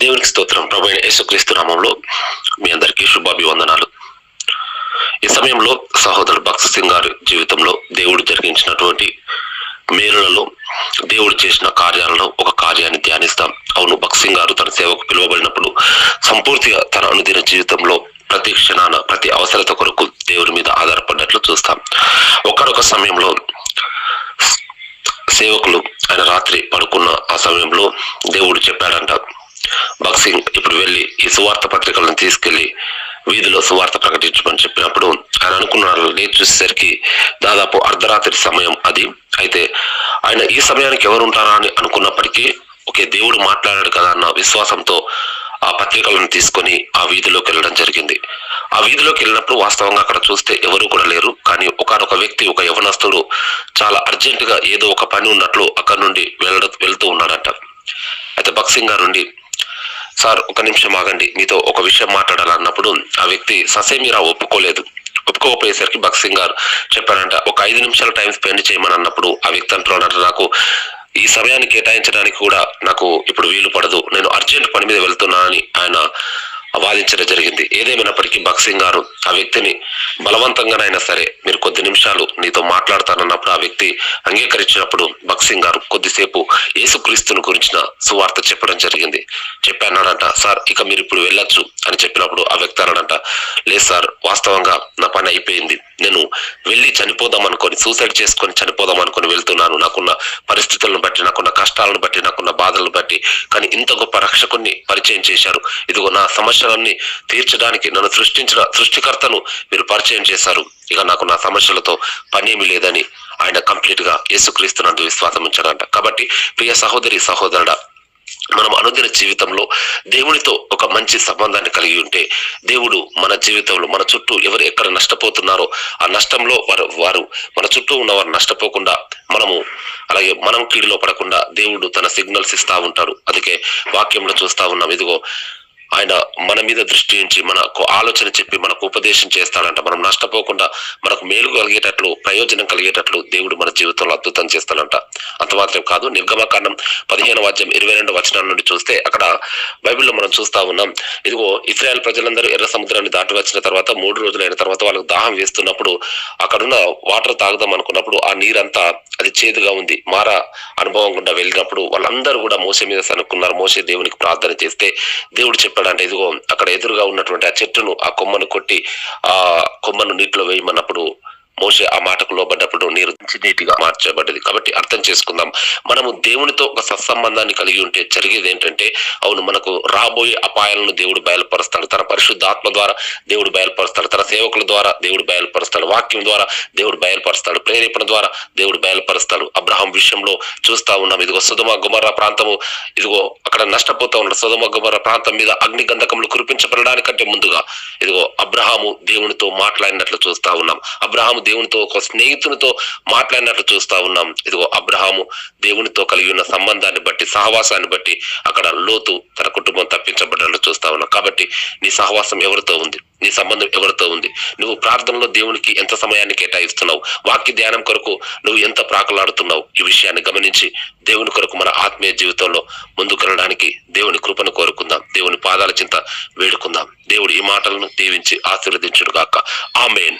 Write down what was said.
దేవునికి స్తోత్రం. ప్రభు యేసుక్రీస్తు నామంలో మీ అందరికీ శుభాభివందనాలు. ఈ సమయంలో సహోదరు భక్త సింగ్ గారి జీవితంలో దేవుడు జరిగించినటువంటి మేలులలో దేవుడు చేసిన కార్యాలలో ఒక కార్యాన్ని ధ్యానిస్తాం. అవును భక్త సింగ్ గారు తన సేవకు పిలువబడినప్పుడు సంపూర్తిగా తన అనుదిన జీవితంలో ప్రతి క్షణాన ప్రతి అవసరత కొరకు దేవుడి మీద ఆధారపడినట్లు చూస్తాం. ఒకనొక సమయంలో సేవకులు ఆయన రాత్రి పడుకున్న ఆ సమయంలో దేవుడు చెప్పాడంట భక్సింగ్ ఇప్పుడు వెళ్ళి ఈ సువార్త పత్రికలను తీసుకెళ్ళి వీధిలో సువార్త ప్రకటించమని చెప్పినప్పుడు ఆయన అనుకున్నాడు నేను చూసేసరికి దాదాపు అర్ధరాత్రి సమయం అది. అయితే ఆయన ఈ సమయానికి ఎవరు ఉంటారా అని అనుకున్నప్పటికీ ఓకే దేవుడు మాట్లాడాడు కదా అన్న విశ్వాసంతో ఆ పత్రికలను తీసుకొని ఆ వీధిలోకి వెళ్ళడం జరిగింది. ఆ వీధిలోకి వెళ్ళినప్పుడు వాస్తవంగా అక్కడ చూస్తే ఎవరు కూడా లేరు. కానీ ఒకనొక వ్యక్తి ఒక యవనస్తుడు చాలా అర్జెంటుగా ఏదో ఒక పని ఉన్నట్లు అక్కడ నుండి వెళ్ళ వెళ్తూ ఉన్నాడంట. అయితే బక్సింగ్ గారు నుండి సార్ ఒక నిమిషం ఆగండి. మీతో ఒక విషయం మాట్లాడాలన్నప్పుడు ఆ వ్యక్తి ససేమిరా ఒప్పుకోలేదు. ఒప్పుకోకపోయేసరికి బక్సింగ్ గారు చెప్పారంట ఒక ఐదు నిమిషాల టైం స్పెండ్ చేయమని అన్నప్పుడు ఆ వ్యక్తి అంటున్నాడంట నాకు ఈ సమయాన్ని కేటాయించడానికి కూడా నాకు ఇప్పుడు వీలు పడదు. నేను అర్జెంట్ పని మీద వెళ్తున్నానని ఆయన వాదించడం జరిగింది. ఏదేమైనప్పటికీ బక్సింగ్ గారు ఆ వ్యక్తిని బలవంతంగానైనా సరే మీరు కొద్ది నిమిషాలు నీతో మాట్లాడతానన్నప్పుడు ఆ వ్యక్తి అంగీకరించినప్పుడు బక్సింగ్ గారు కొద్దిసేపు యేసుక్రీస్తుని గురించిన సువార్త చెప్పడం జరిగింది. చెప్పానాడంట సార్ ఇక మీరు ఇప్పుడు వెళ్ళొచ్చు అని చెప్పినప్పుడు ఆ వ్యక్తి అన్నాడంట లేదు సార్ వాస్తవంగా నా పని అయిపోయింది. నేను వెళ్ళి చనిపోదాం అనుకొని సూసైడ్ చేసుకొని చనిపోదాం అనుకొని వెళ్తున్నాను. నాకున్న పరిస్థితులను బట్టి నాకున్న కష్టాలను బట్టి నాకున్న బాధలను బట్టి కానీ ఇంత గొప్ప రక్షకుణ్ణి పరిచయం చేశారు. ఇదిగో నా సమస్యలన్నీ తీర్చడానికి నన్ను సృష్టించిన సృష్టికర్తను మీరు పరిచయం చేశారు. ఇక నాకు నా సమస్యలతో పనేమి లేదని ఆయన కంప్లీట్గా యేసుక్రీస్తునందు విశ్వాసం ఉంచాడంట. కాబట్టి ప్రియ సహోదరి సహోదరుడా మనం అనుదిన జీవితంలో దేవునితో ఒక మంచి సంబంధాన్ని కలిగి ఉంటే దేవుడు మన జీవితంలో మన చుట్టూ ఎవరు ఎక్కడ నష్టపోతున్నారో ఆ నష్టంలో వారు వారు మన చుట్టూ ఉన్న వారు నష్టపోకుండా మనము అలాగే మనం కీడిలో పడకుండా దేవుడు తన సిగ్నల్స్ ఇస్తా ఉంటాడు. అందుకే వాక్యంలో చూస్తా ఉన్నాం. ఇదిగో ఆయన మన మీద దృష్టి ఉంచి మనకు ఆలోచన చెప్పి మనకు ఉపదేశం చేస్తాడంట. మనం నష్టపోకుండా మనకు మేలు కలిగేటట్లు ప్రయోజనం కలిగేటట్లు దేవుడు మన జీవితంలో అద్భుతం చేస్తాడంట. అంత మాత్రం కాదు. నిర్గమకాండం పదిహేను వాద్యం ఇరవై రెండు వచనాల నుండి చూస్తే అక్కడ బైబిల్లో మనం చూస్తా ఉన్నాం. ఇదిగో ఇస్రాయల్ ప్రజలందరూ ఎర్ర సముద్రాన్ని దాటి వచ్చిన తర్వాత మూడు రోజులైన తర్వాత వాళ్ళకి దాహం వేస్తున్నప్పుడు అక్కడున్న వాటర్ తాగుదాం అనుకున్నప్పుడు ఆ నీరంతా అది చేదుగా ఉంది. మారా అనుభవం గుండా వెళ్ళినప్పుడు వాళ్ళందరూ కూడా మోసే మీద సనుక్కున్నారు మోసే దేవునికి ప్రార్థన చేస్తే దేవుడు చెప్పాడంటే ఇదిగో అక్కడ ఎదురుగా ఉన్నటువంటి ఆ చెట్టును ఆ కొమ్మను కొట్టి ఆ కొమ్మను నీటిలో వేయమన్నప్పుడు మోసే ఆ మాటకు లోబడ్డప్పుడు నీరు నీటిగా మార్చబడ్డది. కాబట్టి అర్థం చేసుకుందాం. మనము దేవునితో ఒక సత్సంబంధాన్ని కలిగి ఉంటే జరిగేది ఏంటంటే అవును మనకు రాబోయే అపాయాలను దేవుడు బయలుపరుస్తాడు. తన పరిశుద్ధాత్మ ద్వారా దేవుడు బయలుపరుస్తాడు. తన సేవకుల ద్వారా దేవుడు బయలుపరుస్తాడు. వాక్యం ద్వారా దేవుడు బయలుపరుస్తాడు. ప్రేరేపణ ద్వారా దేవుడు బయలుపరుస్తాడు. అబ్రహాం విషయంలో చూస్తా ఉన్నాం. ఇదిగో సుధమ గుమర్ర ప్రాంతము. ఇదిగో అక్కడ నష్టపోతా ఉన్న సుధమ గుమర్ర ప్రాంతం మీద అగ్ని గంధకములు కురిపించబడడానికంటే ముందుగా ఇదిగో అబ్రహాము దేవునితో మాట్లాడినట్లు చూస్తా ఉన్నాం. అబ్రహాము దేవునితో ఒక స్నేహితునితో మాట్లాడినట్లు చూస్తా ఉన్నాం. ఇదిగో అబ్రహాము దేవునితో కలిగి ఉన్న సంబంధాన్ని బట్టి సహవాసాన్ని బట్టి అక్కడ లోతు తన కుటుంబం తప్పించబడ్డట్లు చూస్తా ఉన్నాం. కాబట్టి నీ సహవాసం ఎవరితో ఉంది? నీ సంబంధం ఎవరితో ఉంది? నువ్వు ప్రార్థనలో దేవునికి ఎంత సమయాన్ని కేటాయిస్తున్నావు? వాక్య ధ్యానం కొరకు నువ్వు ఎంత ప్రాకలాడుతున్నావు? ఈ విషయాన్ని గమనించి దేవుని కొరకు మన ఆత్మీయ జీవితంలో ముందుకు వెళ్ళడానికి దేవుని కృపను కోరుకుందాం. దేవుని పాదాల చింత వేడుకుందాం. దేవుడు ఈ మాటలను దీవించి ఆశీర్వదించుడుగాక ఆమెన్.